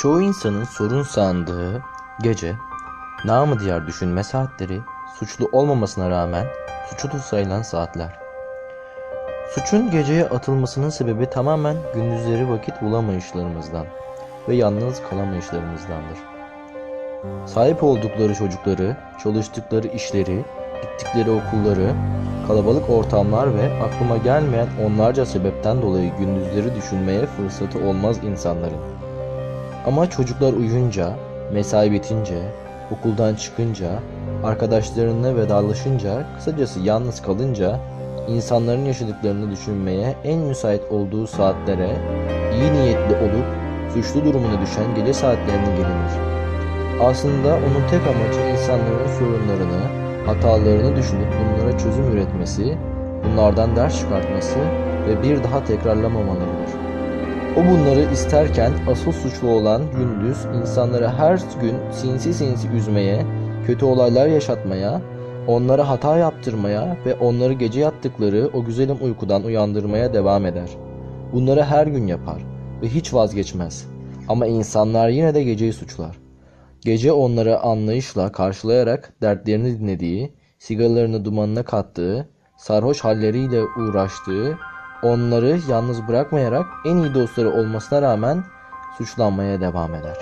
Çoğu insanın sorun sandığı gece, namı diğer düşünme saatleri, suçlu olmamasına rağmen suçlu sayılan saatler. Suçun geceye atılmasının sebebi tamamen gündüzleri vakit bulamayışlarımızdan ve yalnız kalamayışlarımızdandır. Sahip oldukları çocukları, çalıştıkları işleri, gittikleri okulları, kalabalık ortamlar ve aklıma gelmeyen onlarca sebepten dolayı gündüzleri düşünmeye fırsatı olmaz insanların. Ama çocuklar uyuyunca, mesai bitince, okuldan çıkınca, arkadaşlarına vedalaşınca, kısacası yalnız kalınca insanların yaşadıklarını düşünmeye en müsait olduğu saatlere iyi niyetli olup suçlu durumuna düşen gece saatlerine gelinir. Aslında onun tek amacı insanların sorunlarını, hatalarını düşünüp bunlara çözüm üretmesi, bunlardan ders çıkartması ve bir daha tekrarlamamalarıdır. O bunları isterken asıl suçlu olan gündüz insanları her gün sinsi sinsi üzmeye, kötü olaylar yaşatmaya, onlara hata yaptırmaya ve onları gece yattıkları o güzelim uykudan uyandırmaya devam eder. Bunları her gün yapar ve hiç vazgeçmez. Ama insanlar yine de geceyi suçlar. Gece onları anlayışla karşılayarak dertlerini dinlediği, sigaralarını dumanına kattığı, sarhoş halleriyle uğraştığı, onları yalnız bırakmayarak en iyi dostları olmasına rağmen suçlanmaya devam eder.